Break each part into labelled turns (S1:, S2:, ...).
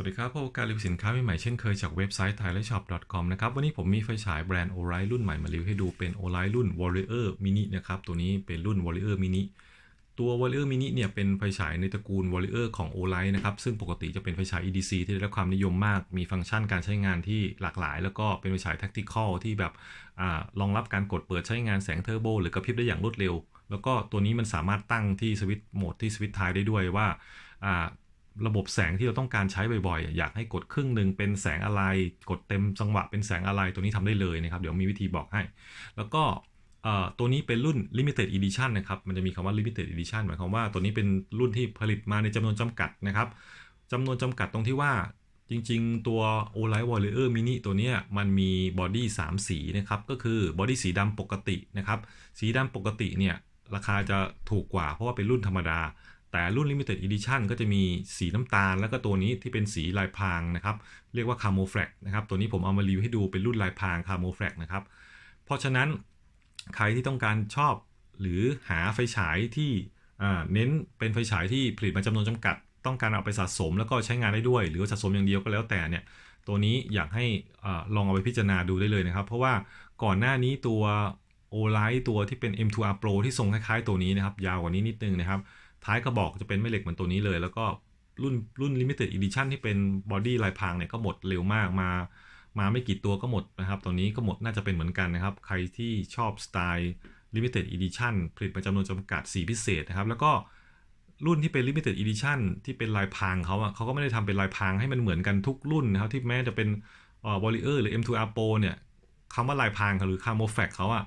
S1: สวัสดีครับพบกับการรีวิวสินค้าใหม่ๆเช่นเคยจากเว็บไซต์ thailandshop.com นะครับ วันนี้ผมมีไฟฉายแบรนด์ o l i รุ่นใหม่มารีวิวให้ดูเป็น o l i รุ่น Warrior Mini นะครับ ตัวนี้เป็นรุ่น Warrior Mini ตัว Warrior Mini เนี่ยเป็นไฟฉายในตระกูล Warrior ของ o l i นะครับ ซึ่งปกติจะเป็นไฟฉาย EDC ที่ได้รับความนิยมมาก มีฟังก์ชันการใช้งานที่หลากหลาย แล้วก็เป็นไฟฉาย Tactical ที่แบบอรองรับการกดเปิดใช้งานแสงเทอร์โบหรือกระพริบได้อย่างรวดเร็ว แล้วก็ตัวนี้มันสามารถตั้งที่สวิตช์โหมดที่สวิตช์ไทได้ด้วยว่า ระบบแสงที่เราต้องการใช้บ่อยๆ อยากให้กดครึ่งหนึ่งเป็นแสงอะไร กดเต็มจังหวะเป็นแสงอะไร ตัวนี้ทำได้เลยนะครับ เดี๋ยวมีวิธีบอกให้ แล้วก็ตัวนี้เป็นรุ่น limited edition นะครับ มันจะมีคำว่า limited edition หมายความว่าตัวนี้เป็นรุ่นที่ผลิตมาในจำนวนจำกัดนะครับจำนวนจำกัดตรงที่ว่าจริงๆ ตัว o l i g h t Warrior Mini ตัวนี้มันมีบอดี้3สีนะครับ ก็คือบอดี้สีดำปกตินะครับ สีดำปกติเนี่ยราคาจะถูกกว่าเพราะว่าเป็นรุ่นธรรมดา แต่รุ่น Limited Edition ก็จะมีสีน้ำตาล แล้วก็ตัวนี้ที่เป็นสีลายพรางนะครับ เรียกว่า Camouflage นะครับ ตัวนี้ผมเอามารีวิวให้ดูเป็นรุ่นลายพราง Camouflage นะครับ เพราะฉะนั้นใครที่ต้องการชอบหรือหาไฟฉายที่เน้นเป็นไฟฉายที่ผลิตมาจำนวนจำกัด ต้องการเอาไปสะสมแล้วก็ใช้งานได้ด้วย หรือสะสมอย่างเดียวก็แล้วแต่เนี่ยตัวนี้อยากให้อลองเอาไปพิจารณาดูได้เลยนะครับ เพราะว่าก่อนหน้านี้ตัวโอไลท์ตัวที่เป็น M2R Pro ที่ทรงคล้ายๆ ตัวนี้นะครับ ยาวกว่านี้นิดนึงนะครับ ท้ายกระบอกจะเป็นแม่เหล็กเหมือนตัวนี้เลย แล้วก็รุ่นรุ่น Limited Edition ที่เป็นบอดี้ลายพรางเนี่ยก็หมดเร็วมากมา มาไม่กี่ตัวก็หมดนะครับตัวนี้ก็หมดน่าจะเป็นเหมือนกันนะครับ ใครที่ชอบสไตล์ Limited Edition ผลิตมาจำนวนจำกัดสีพิเศษนะครับ แล้วก็รุ่นที่เป็น Limited Edition ที่เป็นลายพรางเขาอะเขาก็ไม่ได้ทำเป็นลายพรางให้มันเหมือนกันทุกรุ่นนะครับ ที่แม้จะเป็นเอ่อ Warrior หรือ M2R Pro เนี่ยคำว่าลายพรางหรือ Camouflage เขาอะ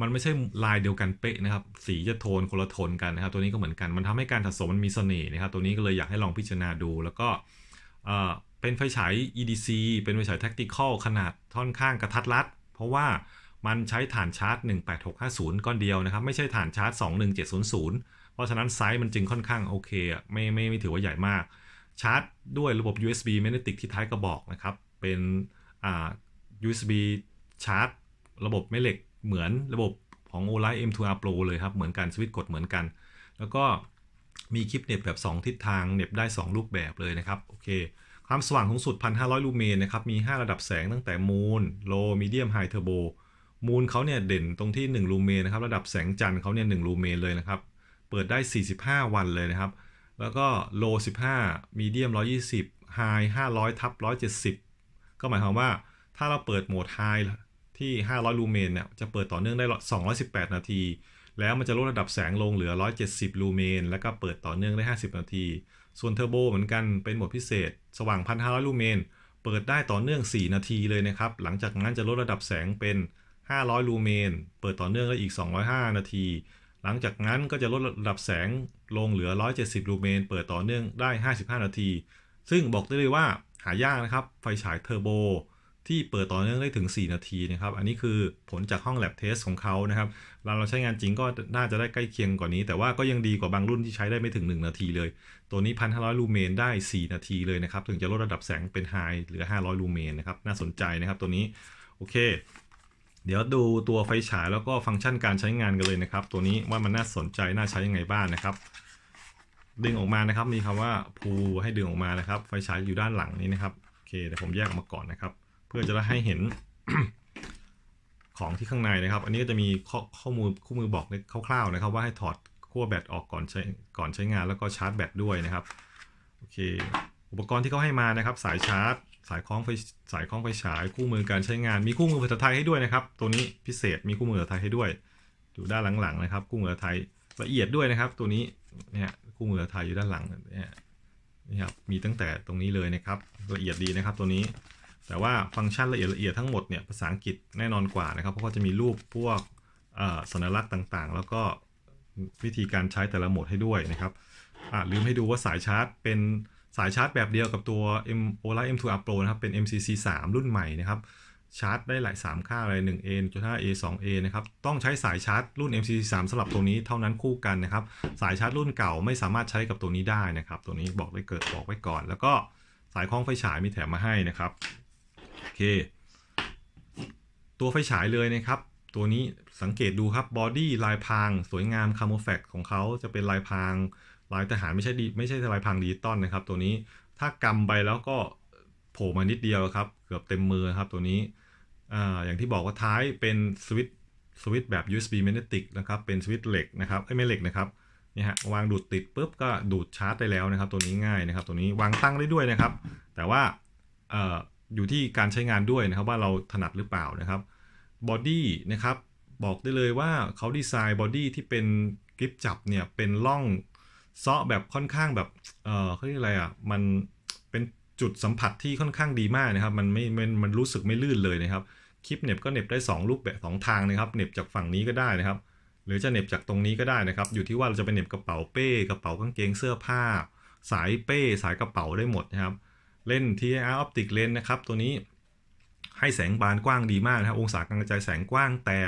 S1: มันไม่ใช่ลายเดียวกันเป๊ะนะครับ สีจะโทนคนละโทนกันนะครับ ตัวนี้ก็เหมือนกัน มันทำให้การสะสมมันมีเสน่ห์นะครับ ตัวนี้ก็เลยอยากให้ลองพิจารณาดู แล้วก็เป็นไฟฉาย EDC เป็นไฟฉาย Tactical ขนาดท่อนข้างกระทัดรัด เพราะว่ามันใช้ฐานชาร์จ 18650 ก้อนเดียวนะครับ ไม่ใช่ฐานชาร์จ 21700 เพราะฉะนั้นไซส์มันจึงค่อนข้างโอเคอะไม่ไม่ไม่ถือว่าใหญ่มาก ชาร์จด้วยระบบ USB Magnetic ที่ท้ายกระบอกนะครับ เป็นอ่า USB ชาร์จ ระบบแม่เหล็ก เหมือนระบบของ o l i g h t M2R Pro เลยครับ เหมือนกันสวิตช์กดเหมือนกัน แล้วก็มีคลิปเน็บแบบ 2 ทิศทางเน็บได้ 2 รูปแบบเลยนะครับโอเคความสว่างสูงสุด 1,500 ลูเมนนะครับ มี 5 ระดับแสงตั้งแต่มูนโลมีเดียมไฮเทอร์โบมูนเขาเนี่ยเด่นตรงที่ 1 ลูเมนนะครับ ระดับแสงจันทร์เขาเนี่ย 1 ลูเมนเลยนะครับ เปิดได้ 45 วันเลยนะครับ แล้วก็โล 15 มีเดียม 120ไฮ500 ทับ 170 ก็หมายความว่าถ้าเราเปิดโหมดไฮ ที่ 500 ลูเมนเนี่ยจะเปิดต่อเนื่องได้ 218 นาที แล้วมันจะลดระดับแสงลงเหลือ 170 ลูเมน แล้วก็เปิดต่อเนื่องได้ 50 นาที ส่วนเทอร์โบเหมือนกันเป็นโหมดพิเศษ สว่าง 1,500 ลูเมน เปิดได้ต่อเนื่อง 4 นาทีเลยนะครับ หลังจากนั้นจะลดระดับแสงเป็น 500 ลูเมน เปิดต่อเนื่องได้อีก 205 นาที หลังจากนั้นก็จะลดระดับแสงลงเหลือ 170 ลูเมน เปิดต่อเนื่องได้ 55 นาที ซึ่งบอกได้เลยว่าหายากนะครับ ไฟฉายเทอร์โบ ที่เปิดต่อเนื่องได้ถึง 4 นาทีนะครับ อันนี้คือผลจากห้อง lab test ของเขานะครับเราเราใช้งานจริงก็น่าจะได้ใกล้เคียงกว่านี้ แต่ว่าก็ยังดีกว่าบางรุ่นที่ใช้ได้ไม่ถึง 1 นาทีเลย ตัวนี้ 1,500 ลูเมนได้ 4 นาทีเลยนะครับ ถึงจะลดระดับแสงเป็นไฮเหลือ 500 ลูเมนนะครับ น่าสนใจนะครับตัวนี้ โอเค เดี๋ยวดูตัวไฟฉายแล้วก็ฟังก์ชันการใช้งานกันเลยนะครับ ตัวนี้ว่ามันน่าสนใจน่าใช้ยังไงบ้างนะครับ ดึงออกมานะครับ มีคำว่าพูให้ดึงออกมานะครับ ไฟฉายอยู่ด้านหลังนี้นะครับ โอเคเดี๋ยวผมแยกออกมาก่อนนะครับ เพื่อจะได้ให้เห็นของที่ข้างในนะครับ อันนี้ก็จะมีข้อข้อมูลคู่มือบอกคร่าวๆนะครับ ว่าให้ถอดขั้วแบตออกก่อนใช้ก่อนใช้งานแล้วก็ชาร์จแบตด้วยนะครับโอเค อุปกรณ์ที่เขาให้มานะครับ สายชาร์จ สายคล้องไฟสายคล้องไฟฉายคู่มือการใช้งาน มีคู่มือภาษาไทยให้ด้วยนะครับ ตัวนี้พิเศษมีคู่มือภาษาไทยให้ด้วยอยู่ด้านหลังๆนะครับ คู่มือภาษาไทยละเอียดด้วยนะครับ ตัวนี้เนี่ยคู่มือภาษาไทยอยู่ด้านหลังเนี่ยนี่ครับมีตั้งแต่ตรงนี้เลยนะครับ ละเอียดดีนะครับตัวนี้ แต่ว่าฟังก์ชันละเอียดละเอียดทั้งหมดเนี่ยภาษาอังกฤษแน่นอนกว่านะครับ เพราะว่าจะมีรูปพวกสัญลักษณ์ต่างๆ แล้วก็วิธีการใช้แต่ละโหมดให้ด้วยนะครับลืมให้ดูว่าสายชาร์จเป็นสายชาร์จแบบเดียวกับตัว M Ola M2R Pro นะครับ เป็น MCC 3 รุ่นใหม่นะครับ ชาร์จได้หลาย 3 ค่าเลย 1A 1.5A 2A นะครับ ต้องใช้สายชาร์จรุ่น MCC 3สำหรับตัวนี้เท่านั้นคู่กันนะครับ สายชาร์จรุ่นเก่าไม่สามารถใช้กับตัวนี้ได้นะครับ ตัวนี้บอกไว้เกิดบอกไว้ก่อน แล้วก็สายคล้องไฟฉายมีแถมมาให้นะครับ เค ตัวไฟฉายเลยนะครับ ตัวนี้สังเกตดูครับบอดี้ลายพรางสวยงามคาร์โมแฟกของเขาจะเป็นลายพรางลายทหารไม่ใช่ดีไม่ใช่ลายพรางดิจิตอลนะครับ ตัวนี้ถ้ากำไปแล้วก็โผล่มานิดเดียวครับ เกือบเต็มมือครับตัวนี้อ่าอย่างที่บอกว่าท้ายเป็นสวิตสวิตแบบ USB magnetic นะครับเป็นสวิตเหล็กนะครับไม่เหล็กนะครับนี่ฮะวางดูดติดปุ๊บก็ดูดชาร์จได้แล้วนะครับ ตัวนี้ง่ายนะครับ ตัวนี้วางตั้งได้ด้วยนะครับ แต่ว่าเอยู่ที่การใช้งานด้วยนะครับว่าเราถนัดหรือเปล่านะครับบอดี้นะครับบอกได้เลยว่าเขาดีไซน์บอดี้ที่เป็นกริปจับเนี่ยเป็นร่องเซาะแบบค่อนข้างแบบเออเขาเรียกอะไรอะมันเป็นจุดสัมผัสที่ค่อนข้างดีมากนะครับ มันไม่มันมันรู้สึกไม่ลื่นเลยนะครับคลิปเหน็บก็เหน็บได้ 2 รูปแบบสองทางนะครับเหน็บจากฝั่งนี้ก็ได้นะครับ หรือจะเหน็บจากตรงนี้ก็ได้นะครับ อยู่ที่ว่าเราจะไปเหน็บกระเป๋าเป้ กระเป๋ากางเกงเสื้อผ้า สายเป้ สายกระเป๋าได้หมดนะครับ เล่น TIR Optic Lens นะครับ ตัวนี้ให้แสงบานกว้างดีมากนะครับ องศาการกระจายแสงกว้างแต่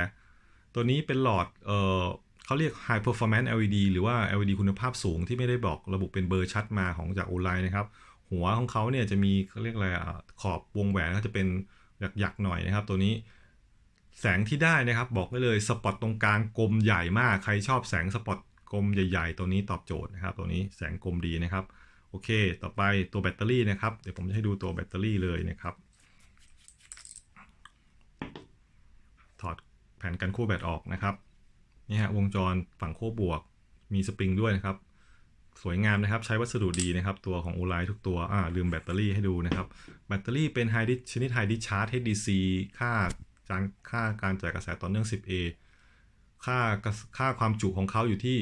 S1: ตัวนี้เป็นหลอดเออเขาเรียก High Performance LED หรือว่า LED คุณภาพสูงที่ไม่ได้บอกระบุเป็นเบอร์ชัดมาของจากออนไลน์นะครับ หัวของเขาเนี่ยจะมีเขาเรียกอะไรขอบวงแหวนก็จะเป็นหยักๆหน่อยนะครับ ตัวนี้แสงที่ได้นะครับ บอกได้เลยสปอตตรงกลางกลมใหญ่มาก ใครชอบแสงสปอตกลมใหญ่ ๆ ตัวนี้ตอบโจทย์นะครับ ตัวนี้แสงกลมดีนะครับ โอเค ต่อไปตัวแบตเตอรี่นะครับ เดี๋ยวผมจะให้ดูตัวแบตเตอรี่เลยนะครับ ถอดแผ่นกันขั้วแบตออกนะครับ นี่ฮะวงจรฝั่งขั้วบวก มีสปริงด้วยนะครับ สวยงามนะครับ ใช้วัสดุดีนะครับ ตัวของอูไลทุกตัว อ่า ลืมแบตเตอรี่ให้ดูนะครับ แบตเตอรี่เป็นไฮดิชนิดไฮดิชาร์จ HDC ค่าการค่าการจ่ายกระแสต่อเนื่อง 10A ค่าค่าความจุของเขาอยู่ที่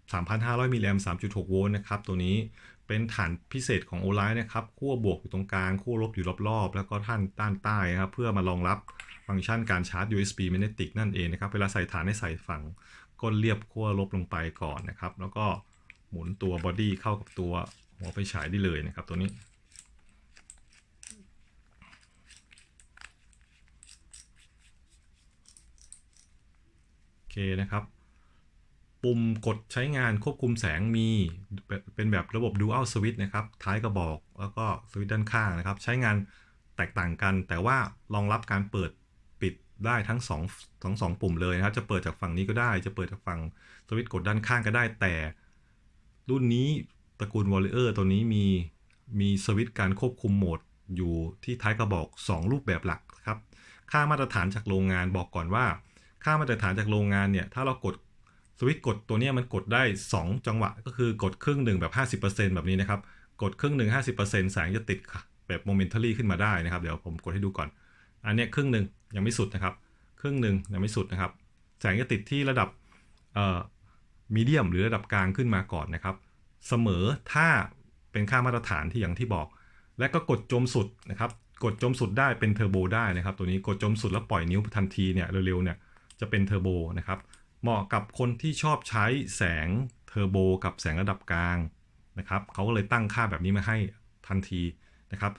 S1: 3,500 มิลลิแอมป์3.6 โวลต์นะครับ ตัวนี้ เป็นฐานพิเศษของโอไลน์นะครับขั้วบวกอยู่ตรงกลางขั้วลบอยู่รอบๆ แล้วก็ท่านด้านใต้นะครับเพื่อมารองรับฟังก์ชันการชาร์จ USB magnetic นั่นเองนะครับเวลาใส่ฐานให้ใส่ฝั่งก้นเรียบขั้วลบลงไปก่อนนะครับ แล้วก็หมุนตัวบอดี้เข้ากับตัวหัวไฟฉายได้เลยนะครับตัวนี้โอเคนะครับ ปุ่มกดใช้งานควบคุมแสงมีเป็นแบบระบบ Dual Switch นะครับ ท้ายกระบอกแล้วก็สวิตช์ด้านข้างนะครับ ใช้งานแตกต่างกัน แต่ว่ารองรับการเปิดปิดได้ทั้ง2ทั้งสองปุ่มเลยนะครับ จะเปิดจากฝั่งนี้ก็ได้ จะเปิดจากฝั่งสวิตช์กดด้านข้างก็ได้ แต่รุ่นนี้ตระกูล Warrior ตัวนี้มีมีสวิตช์การควบคุมโหมดอยู่ที่ท้ายกระบอก 2 รูปแบบหลักครับ ค่ามาตรฐานจากโรงงานบอกก่อนว่า ค่ามาตรฐานจากโรงงานเนี่ย ถ้าเรากด สวิตช์กดตัวนี้มันกดได้ 2 จังหวะ ก็คือกดครึ่งหนึ่งแบบ 50%แบบนี้นะครับ กดครึ่งหนึ่ง50%แสงจะติดแบบโมเมนท a รี่ขึ้นมาได้นะครับ เดี๋ยวผมกดให้ดูก่อน อันนี้ครึ่งหนึ่งยังไม่สุดนะครับ ครึ่งหนึ่งยังไม่สุดนะครับ แสงจะติดที่ระดับเอ่อมีเดียมหรือระดับกลางขึ้นมาก่อนนะครับ เสมอถ้าเป็นค่ามาตรฐานที่อย่างที่บอก และก็กดจมสุดนะครับ กดจมสุดได้เป็นเทอร์โบได้นะครับ ตัวนี้กดจมสุดแล้วปล่อยนิ้วทันทีเนี่ยเร็วๆเนี่ยจะเป็นเทอร์โบนะครับ เหมาะกับคนที่ชอบใช้แสงเทอร์โบกับแสงระดับกลางนะครับเขาก็เลยตั้งค่าแบบนี้มาให้ทันทีนะครับ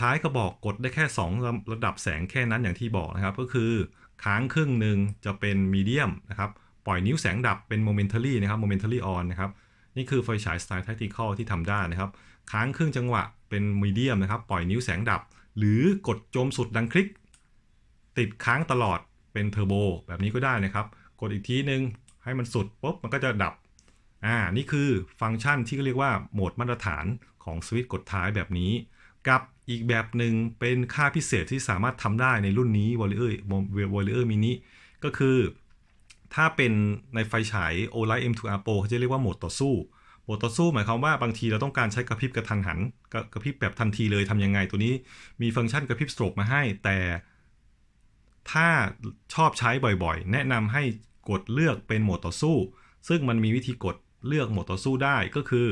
S1: ท้ายกระบอกกดได้แค่ 2 ระดับแสงแค่นั้นอย่างที่บอกนะครับ ก็คือค้างครึ่งหนึ่งจะเป็นมีเดียมนะครับปล่อยนิ้วแสงดับเป็นโมเมนท a รี่นะครับโมเมนท a รี่ออนนะครับนี่คือไฟฉายสไตล์ tactical ที่ทำได้นะครับ ค้างครึ่งจังหวะเป็นมีเดียมนะครับปล่อยนิ้วแสงดับ หรือกดจมสุดดังคลิก ติดค้างตลอดเป็นเทอร์โบแบบนี้ก็ได้นะครับ กดอีกทีนึง ให้มันสุดปุ๊บมันก็จะดับอ่านี่คือฟังก์ชันที่เรียกว่าโหมดมาตรฐานของสวิตช์กดท้ายแบบนี้ กับอีกแบบหนึ่งเป็นค่าพิเศษที่สามารถทำได้ในรุ่นนี้ Warrior Warrior Mini ก็คือ ถ้าเป็นในไฟฉาย Olight M2R Pro เขาจะเรียกว่าโหมดต่อสู้โหมดต่อสู้หมายความว่าบางทีเราต้องการใช้กระพริบกระทันหัน กระกระพริบแบบทันทีเลยทำยังไงตัวนี้มีฟังก์ชันกระพริบสโตรกมาให้ แต่ถ้าชอบใช้บ่อยๆ แนะนำให้ กดเลือกเป็นโหมดต่อสู้ ซึ่งมันมีวิธีกดเลือกโหมดต่อสู้ได้ก็คือ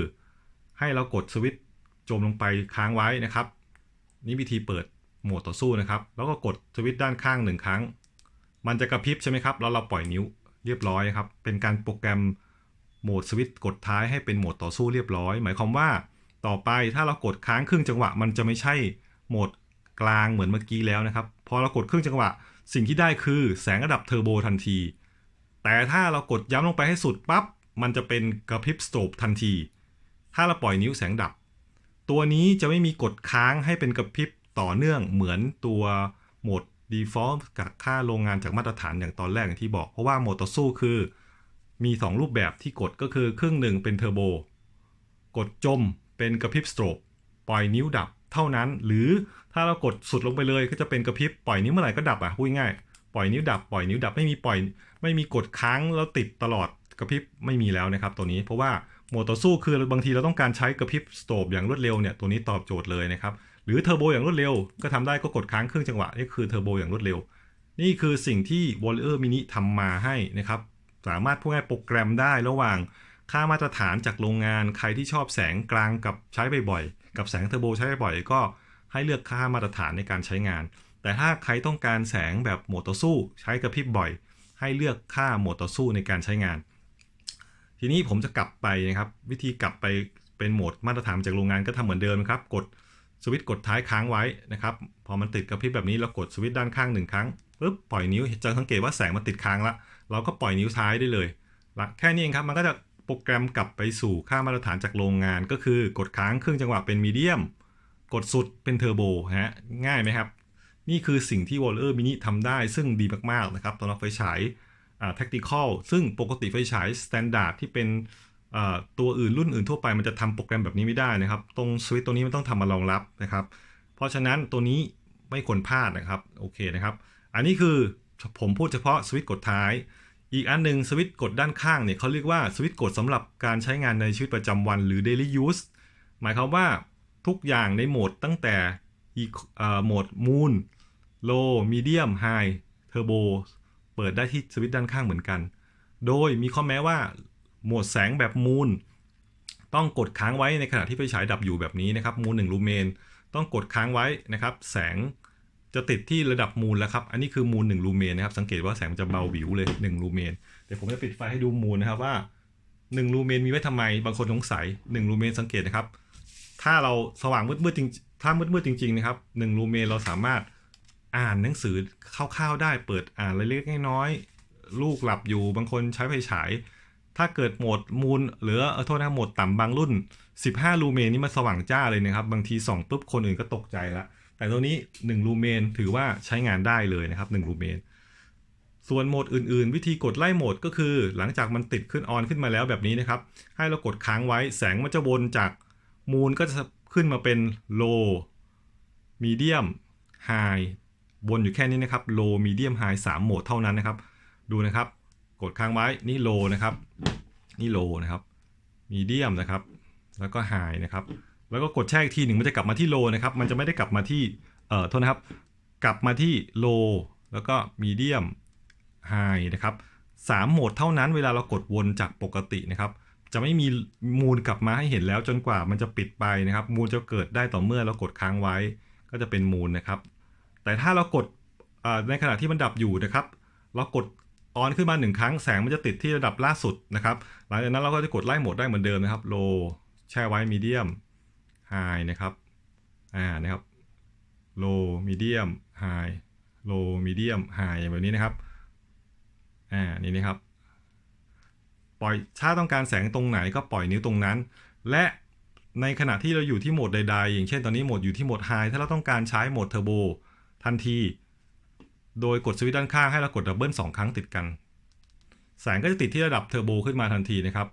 S1: ให้เรากดสวิตช์จมลงไปค้างไว้นะครับ นี่วิธีเปิดโหมดต่อสู้นะครับ แล้วก็กดสวิตช์ด้านข้างหนึ่งครั้ง มันจะกระพริบใช่ไหมครับ แล้วเราปล่อยนิ้วเรียบร้อยครับ เป็นการโปรแกรมโหมดสวิตช์กดท้ายให้เป็นโหมดต่อสู้เรียบร้อย หมายความว่าต่อไปถ้าเรากดค้างครึ่งจังหวะ มันจะไม่ใช่โหมดกลางเหมือนเมื่อกี้แล้วนะครับ พอเรากดครึ่งจังหวะ สิ่งที่ได้คือแสงระดับเทอร์โบทันที แต่ถ้าเรากดย้ำลงไปให้สุดปั๊บมันจะเป็นกระพริบสโตรบทันที ถ้าเราปล่อยนิ้วแสงดับ ตัวนี้จะไม่มีกดค้างให้เป็นกระพริบต่อเนื่องเหมือนตัวโหมด default กับค่าโรงงานจากมาตรฐานอย่างตอนแรกอย่างที่บอก เพราะว่าโหมดต่อสู้คือ มี 2 รูปแบบที่กดก็คือครึ่งหนึ่งเป็นเทอร์โบกดจมเป็นกระพริบสโตรบปล่อยนิ้วดับเท่านั้น หรือถ้าเรากดสุดลงไปเลยก็จะเป็นกระพริบปล่อยนิ้วเมื่อไหร่ก็ดับอะพูดง่าย ปล่อยนิ้วดับปล่อยนิ้วดับไม่มีปล่อย ไม่มีกดค้างแล้วติดตลอดกระพริบไม่มีแล้วนะครับตัวนี้เพราะว่าโหมดต่อสู้คือบางทีเราต้องการใช้กระพริบสโตบอย่างรวดเร็วเนี่ยตัวนี้ตอบโจทย์เลยนะครับหรือเทอร์โบอย่างรวดเร็วก็ทำได้ก็กดค้างครึ่งจังหวะนี่คือเทอร์โบอย่างรวดเร็ว นี่คือสิ่งที่ Warrior Mini ทำมาให้นะครับสามารถพูดง่ายโปรแกรมได้ระหว่างค่ามาตรฐานจากโรงงานใครที่ชอบแสงกลางกับใช้บ่อยๆกับแสงเทอร์โบใช้บ่อยๆก็ให้เลือกค่ามาตรฐานในการใช้งาน แต่ถ้าใครต้องการแสงแบบโหมดต่อสู้ใช้กระพริบบ่อย ให้เลือกค่าโหมดต่อสู้ในการใช้งาน ทีนี้ผมจะกลับไปนะครับ วิธีกลับไปเป็นโหมดมาตรฐานจากโรงงานก็ทำเหมือนเดิมครับ กดสวิตช์กดท้ายค้างไว้นะครับ พอมันติดกระพริบแบบนี้เรากดสวิตช์ด้านข้างหนึ่งครั้งปุ๊บปล่อยนิ้วจะสังเกตว่าแสงมันติดค้างละเราก็ปล่อยนิ้วซ้ายได้เลยละแค่นี้เองครับมันก็จะโปรแกรมกลับไปสู่ค่ามาตรฐานจากโรงงาน ก็คือกดค้างครึ่งจังหวะเป็นมีเดียม กดสุดเป็นเทอร์โบฮะง่ายไหมครับ นี่คือสิ่งที่ Warrior Mini ทำได้ซึ่งดีมาก ๆ นะครับสำหรับไฟฉายอ่า tactical ซึ่งปกติไฟฉาย standard ที่เป็นตัวอื่นรุ่นอื่นทั่วไปมันจะทำโปรแกรมแบบนี้ไม่ได้นะครับ ตรงสวิตช์ตัวนี้มันต้องทำมารองรับนะครับ เพราะฉะนั้นตัวนี้ไม่ควรพลาดนะครับโอเคนะครับ อันนี้คือผมพูดเฉพาะสวิตช์กดท้าย อีกอันหนึ่งสวิตช์กดด้านข้างเนี่ยเขาเรียกว่าสวิตช์กดสำหรับการใช้งานในชีวิตประจำวันหรือ daily use หมายความว่าทุกอย่างในโหมดตั้งแต่โหมด moon low medium high turbo เปิดได้ที่สวิตช์ด้านข้างเหมือนกัน โดยมีข้อแม้ว่า โหมดแสงแบบ moon ต้องกดค้างไว้ในขณะที่ไฟฉายดับอยู่แบบนี้นะครับ moon 1ลูเมนต้องกดค้างไว้นะครับ แสงจะติดที่ระดับมูลแล้วครับ อันนี้คือมูล1ลูเมนนะครับ สังเกตว่าแสงมันจะเบาวิวเลย1ลูเมนเดี๋ยวผมจะปิดไฟให้ดูมูลนะครับว่า1ลูเมนมีไว้ทำไม บางคนสงสัย1ลูเมนสังเกตนะครับ ถ้าเราสว่างมืดๆจริงถ้ามืดๆจริงๆนะครับ1ลูเมนเราสามารถ อ่านหนังสือคร่าวๆได้เปิดอ่านเล็กๆน้อยๆลูกหลับอยู่บางคนใช้ไฟฉาย ถ้าเกิดโหมดมูลหรือเออโทษนะโหมดต่ำบางรุ่น 15 ลูเมนนี่มันสว่างจ้าเลยนะครับ บางทีส่องปุ๊บคนอื่นก็ตกใจละแต่ตัวนี้ 1 ลูเมนถือว่าใช้งานได้เลยนะครับ1ลูเมนส่วนโหมดอื่นๆ วิธีกดไล่โหมดก็คือ หลังจากมันติดขึ้นออนขึ้นมาแล้วแบบนี้นะครับ ให้เรากดค้างไว้แสงมันจะวนจากมูลก็จะขึ้นมาเป็น low medium high วนอยู่แค่นี้นะครับ low medium high 3โหมดเท่านั้นนะครับ ดูนะครับ กดค้างไว้นี่ low นะครับ นี่ low นะครับ medium นะครับ แล้วก็ high นะครับ แล้วก็กดแช่อีกทีหนึ่งมันจะกลับมาที่ low นะครับ มันจะไม่ได้กลับมาที่เอ่อโทษนะครับ กลับมาที่ low แล้วก็ medium high นะครับสามโหมดเท่านั้นเวลาเรากดวนจากปกตินะครับ จะไม่มีมูลกลับมาให้เห็นแล้วจนกว่ามันจะปิดไปนะครับ มูลจะเกิดได้ต่อเมื่อเรากดค้างไว้ ก็จะเป็นมูลนะครับ แต่ถ้าเรากดในขณะที่มันดับอยู่นะครับ เรากดออนขึ้นมาหนึ่งครั้งแสงมันจะติดที่ระดับล่าสุดนะครับ หลังจากนั้นเราก็จะกดไล่โหมดได้เหมือนเดิมนะครับ low แช่ไว้ medium high นะครับ อ่า นะครับ low medium high low medium high แบบนี้นะครับ อ่า นี่นะครับ ปล่อย ถ้าต้องการแสงตรงไหนก็ปล่อยนิ้วตรงนั้น และในขณะที่เราอยู่ที่โหมดใดๆ อย่างเช่นตอนนี้โหมดอยู่ที่โหมด High ถ้าเราต้องการใช้โหมดเทันที โดยกดสวิตช์ด้านข้างให้เรากดดับเบิลสองครั้งติดกัน แสงก็จะติดที่ระดับเทอร์โบขึ้นมาทันทีนะครับ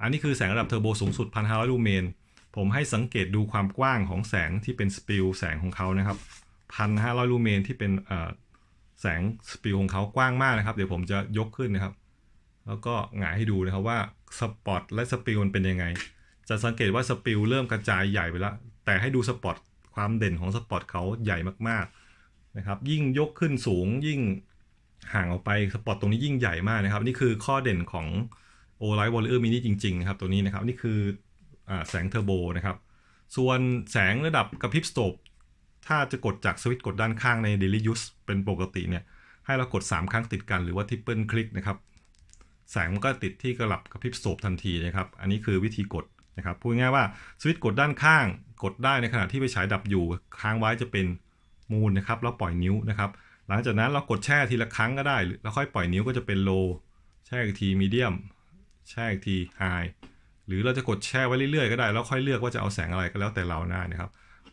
S1: อันนี้คือแสงระดับเทอร์โบสูงสุด 1,500 ลูเมน ผมให้สังเกตดูความกว้างของแสงที่เป็นสปิลแสงของเขานะครับ 1,500 ลูเมนที่เป็นแสงสปิลของเขากว้างมากนะครับ เดี๋ยวผมจะยกขึ้นนะครับ แล้วก็หงายให้ดูนะครับว่าสปอตและสปิลมันเป็นยังไง จะสังเกตว่าสปิลเริ่มกระจายใหญ่ไปแล้ว แต่ให้ดูสปอตความเด่นของสปอตเขาใหญ่มากๆ นะครับ ยิ่งยกขึ้นสูงยิ่งห่างออกไปสปอตตรงนี้ยิ่งใหญ่มากนะครับ นี่คือข้อเด่นของ o l i g h t Warrior Mini จริงๆนะครับตัวนี้นะครับนี่คืออแสงเทอร์โบนะครับ ส่วนแสงระดับกระพริบสโตบถ้าจะกดจากสวิตช์กดด้านข้างใน Daily Use เป็นปกติเนี่ยให้เรากด 3 ครั้งติดกันหรือว่า Triple Click นะครับแสงมันก็ติดที่กระหลับกระพริบสโตบทันทีนะครับ อันนี้คือวิธีกดนะครับพูดง่ายว่าสวิตช์กดด้านข้าง กดได้ในขณะที่ไฟฉายดับอยู่ ค้างไว้จะเป็น มูลนะครับแล้วปล่อยนิ้วนะครับ หลังจากนั้นเรากดแช่ทีละครั้งก็ได้แล้วค่อยปล่อยนิ้วก็จะเป็น low แช่อีกที medium แช่อีกที high หรือเราจะกดแช่ไว้เรื่อยๆก็ได้ แล้วค่อยเลือกว่าจะเอาแสงอะไรก็แล้วแต่เราได้านะครับ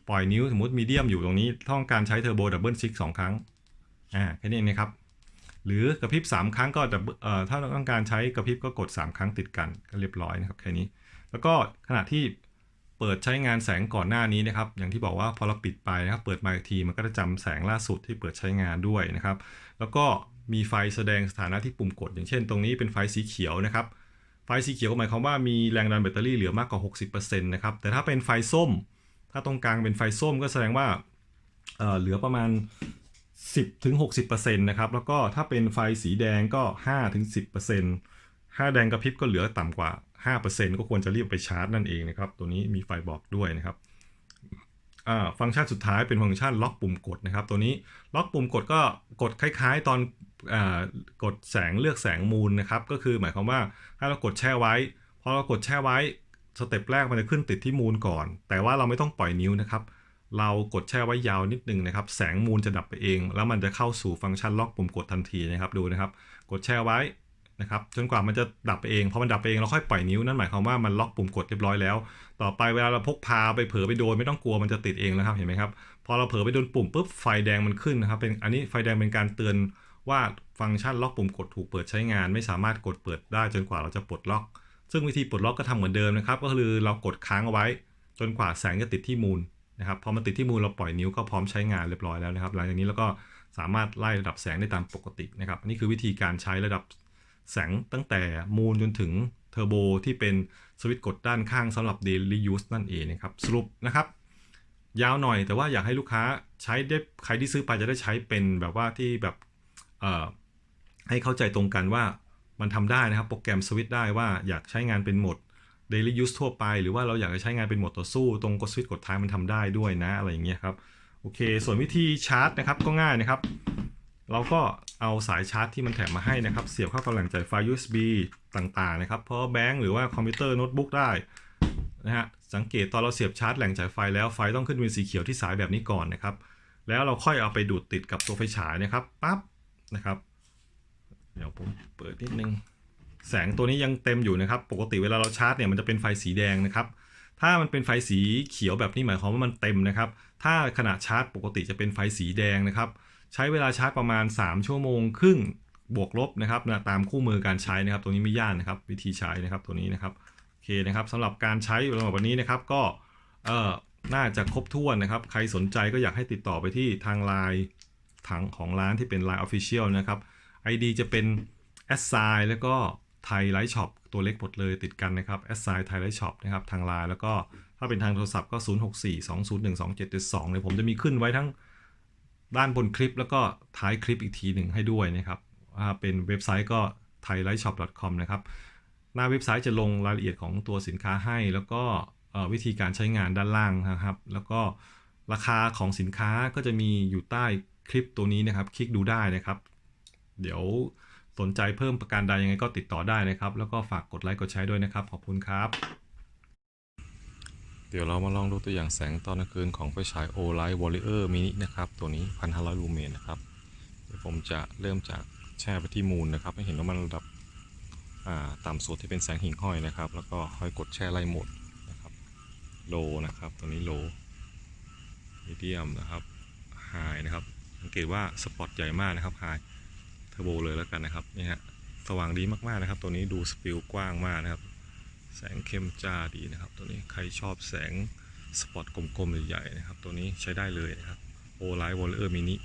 S1: ปล่อยนิ้วสมมติ medium อยู่ตรงนี้ต้องการใช้เทอร์โบดับเบิลซิกสองครั้งอ่าแค่นี้นะครับ หรือกระพริบ 3 ครั้งก็ดับเอ่อถ้าต้องการใช้กระพริบก็กด 3 ครั้งติดกันก็เรียบร้อยนะครับแค่นี้ แล้วก็ขณะที่ เปิดใช้งานแสงก่อนหน้านี้นะครับ อย่างที่บอกว่าพอเราปิดไปนะครับ เปิดมาอีกทีมันก็จะจำแสงล่าสุดที่เปิดใช้งานด้วยนะครับ แล้วก็มีไฟแสดงสถานะที่ปุ่มกด อย่างเช่น ตรงนี้เป็นไฟสีเขียวนะครับ ไฟสีเขียวหมายความว่ามีแรงดันแบตเตอรี่เหลือมากกว่า 60%นะครับ แต่ถ้าเป็นไฟส้ม ถ้าตรงกลางเป็นไฟส้มก็แสดงว่าเเหลือประมาณ 10ถึง60%นะครับ แล้วก็ถ้าเป็นไฟสีแดงก็5ถึง10%ถ้าแดงกระพริบก็เหลือต่ำกว่า 5%ก็ควรจะรีบไปชาร์จนั่นเองนะครับ ตัวนี้มีไฟบอกด้วยนะครับฟังก์ชันสุดท้ายเป็นฟังก์ชันล็อกปุ่มกดนะครับ ตัวนี้ล็อกปุ่มกดก็กดคล้าย ๆ ตอนอกดแสงเลือกแสงมูลนะครับ ก็คือหมายความว่าถ้าเรากดแช่ไว้พอเรากดแช่ไว้สเต็ปแรกมันจะขึ้นติดที่มูลก่อน แต่ว่าเราไม่ต้องปล่อยนิ้วนะครับ เรากดแช่ไว้ยาวนิดนึงนะครับ แสงมูลจะดับไปเอง แล้วมันจะเข้าสู่ฟังก์ชันล็อกปุ่มกดทันทีนะครับดูนะครับ กดแช่ไว้ นะครับจนกว่ามันจะดับไปเองพอมันดับไปเองเราค่อยปล่อยนิ้วนั่นหมายความว่ามันล็อกปุ่มกดเรียบร้อยแล้ว ต่อไปเวลาเราพกพาไปเผลอไปโดนไม่ต้องกลัวมันจะติดเองนะครับเห็นไหมครับพอเราเผลอไปโดนปุ่มปุ๊บไฟแดงมันขึ้นนะครับเป็นอันนี้ไฟแดงเป็นการเตือนว่าฟังก์ชันล็อกปุ่มกดถูกเปิดใช้งาน ไม่สามารถกดเปิดได้จนกว่าเราจะปลดล็อก ซึ่งวิธีปลดล็อกก็ทำเหมือนเดิมนะครับก็คือเรากดค้างเอาไว้ จนกว่าแสงจะติดที่มูลนะครับพอมันติดที่มูลเราปล่อยนิ้วก็พร้อมใช้งานเรียบร้อยแล้วนะครับ หลังจากนี้เราก็สามารถไล่ระดับแสงได้ตามปกตินะครับนนี้คือวิธีการใช้ระดับ แสงตั้งแต่มูลจนถึงเทอร์โบที่เป็นสวิตช์กดด้านข้างสำหรับ daily use นั่นเองนะครับ สรุปนะครับ ยาวหน่อยแต่ว่าอยากให้ลูกค้าใช้ได้ใครที่ซื้อไปจะได้ใช้เป็นแบบว่าที่แบบเอ่อให้เข้าใจตรงกันว่ามันทำได้นะครับ โปรแกรมสวิตช์ได้ว่าอยากใช้งานเป็นโหมด daily use ทั่วไป หรือว่าเราอยากจะใช้งานเป็นโหมดต่อสู้ ตรงกดสวิตช์กดท้ายมันทำได้ด้วยนะอะไรอย่างเงี้ยครับโอเค ส่วนวิธีชาร์จนะครับก็ง่ายนะครับ เราก็เอาสายชาร์จที่มันแถมมาให้นะครับ เสียบเข้ากับแหล่งจ่ายไฟ USB ต่างๆนะครับ เพราะแบงค์หรือว่าคอมพิวเตอร์โน้ตบุ๊กได้นะฮะ สังเกตตอนเราเสียบชาร์จแหล่งจ่ายไฟแล้วไฟต้องขึ้นเป็นสีเขียวที่สายแบบนี้ก่อนนะครับ แล้วเราค่อยเอาไปดูดติดกับตัวไฟฉายนะครับ ปั๊บนะครับ เดี๋ยวผมเปิดนิดนึง แสงตัวนี้ยังเต็มอยู่นะครับ ปกติเวลาเราชาร์จเนี่ยมันจะเป็นไฟสีแดงนะครับ ถ้ามันเป็นไฟสีเขียวแบบนี้หมายความว่ามันเต็มนะครับ ถ้าขณะชาร์จปกติจะเป็นไฟสีแดงนะครับ ใช้เวลาชาร์จประมาณ 3 ชั่วโมงครึ่งบวกลบนะครับนะตามคู่มือการใช้นะครับ ตัวนี้ไม่ยากนะครับ วิธีใช้นะครับตัวนี้นะครับโอเคนะครับสำหรับการใช้สำหรับวันนี้นะครับก็เอ่อน่าจะครบถ้วนนะครับ ใครสนใจก็อยากให้ติดต่อไปที่ทางไลน์ทางของร้านที่เป็น Line Official นะครับ ID จะเป็น s อ i แล้วก็ไทยไลท์ช็อปตัวเล็กหมดเลยติดกันนะครับ s อ i ไทยไลท์ช็อปนะครับทางไลน์แล้วก็ถ้าเป็นทางโทรศัพท์ก็ 0 6 4 2 0 1 2 7 7 2เลยผมจะมีขึ้นไว้ทั้ง ด้านบนคลิปแล้วก็ท้ายคลิปอีกทีหนึ่งให้ด้วยนะครับว่าเป็นเว็บไซต์ก็ thailightshop.com นะครับหน้าเว็บไซต์จะลงรายละเอียดของตัวสินค้าให้ แล้วก็วิธีการใช้งานด้านล่างนะครับ แล้วก็ราคาของสินค้าก็จะมีอยู่ใต้คลิปตัวนี้นะครับ คลิกดูได้นะครับ เดี๋ยวสนใจเพิ่มประการใดยังไงก็ติดต่อได้นะครับ แล้วก็ฝากกดไลค์กดแชร์ด้วยนะครับ ขอบคุณครับ เดี๋ยวเรามาลองดูตัวอย่างแสงตอนกลางคืนของไฟฉาย o l i g h t Warrior Mini นะครับ ตัวนี้ 1,500 ลูเมนนะครับ เดี๋ยวผมจะเริ่มจากแช่ไปที่มูลนะครับ ให้เห็นว่ามันระดับต่ำสุดที่เป็นแสงหิ่งห้อยนะครับ แล้วก็ค่อยกดแช่ไล่หมดนะครับโลนะครับ ตัวนี้โลมีเดียมนะครับไฮนะครับ สังเกตว่าสปอตใหญ่มากนะครับไฮเทอร์โบเลยแล้วกันนะครับนี่ฮะสว่างดีมากๆนะครับ ตัวนี้ดูสปิลกว้างมากนะครับ แสงเข้มจ้าดีนะครับ ตัวนี้ใครชอบแสงสปอตกลมๆใหญ่ๆนะครับ ตัวนี้ใช้ได้เลยนะครับโอไลท์วอลเลอร์มินิ